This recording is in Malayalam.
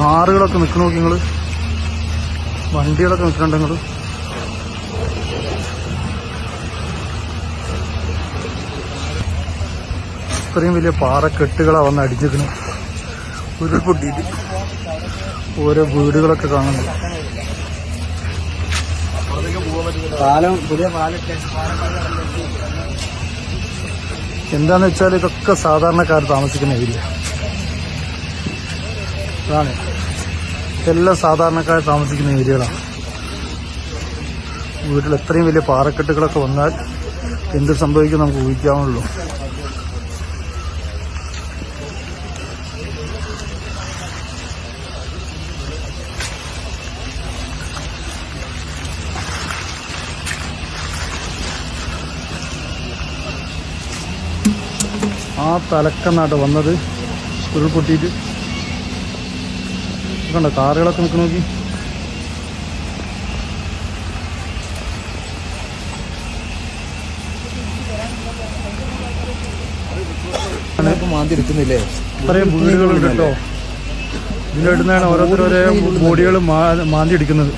കാറുകളൊക്കെ നിൽക്കണ നോക്കി നിങ്ങൾ. വണ്ടികളൊക്കെ നിൽക്കണ്ട നിങ്ങൾ. ഇത്രയും വലിയ പാറക്കെട്ടുകളാ വന്ന് അടിച്ചിരിക്കണ ഉരുൾപൊട്ടിയിട്ട് ഓരോ വീടുകളൊക്കെ കാണുന്നു. പാലം പുതിയ എന്താന്ന് വെച്ചാൽ ഇതൊക്കെ സാധാരണക്കാർ താമസിക്കുന്ന ഏരിയ. അതാണ് എല്ലാം സാധാരണക്കാർ താമസിക്കുന്ന ഏരിയകളാണ്. വീട്ടിൽ എത്രയും വലിയ പാറക്കെട്ടുകളൊക്കെ വന്നാൽ എന്ത് സംഭവിക്കും നമുക്ക് ഊഹിക്കാവുള്ളൂ. ആ തലക്കെന്നാട്ട് വന്നത്. ഉരുൾപൊട്ടിയിട്ട് കണ്ട? കാറുകളൊക്കെ നിൽക്കണ നോക്കി. മാന്തിരിക്കുന്നില്ലേ ഇത്രയും വീടുകളുണ്ട് കേട്ടോ. ഇതിന്റെ അടുത്താണ് ഓരോരുത്തരോരോ ബോഡികൾ മാന്തി അടിക്കുന്നത്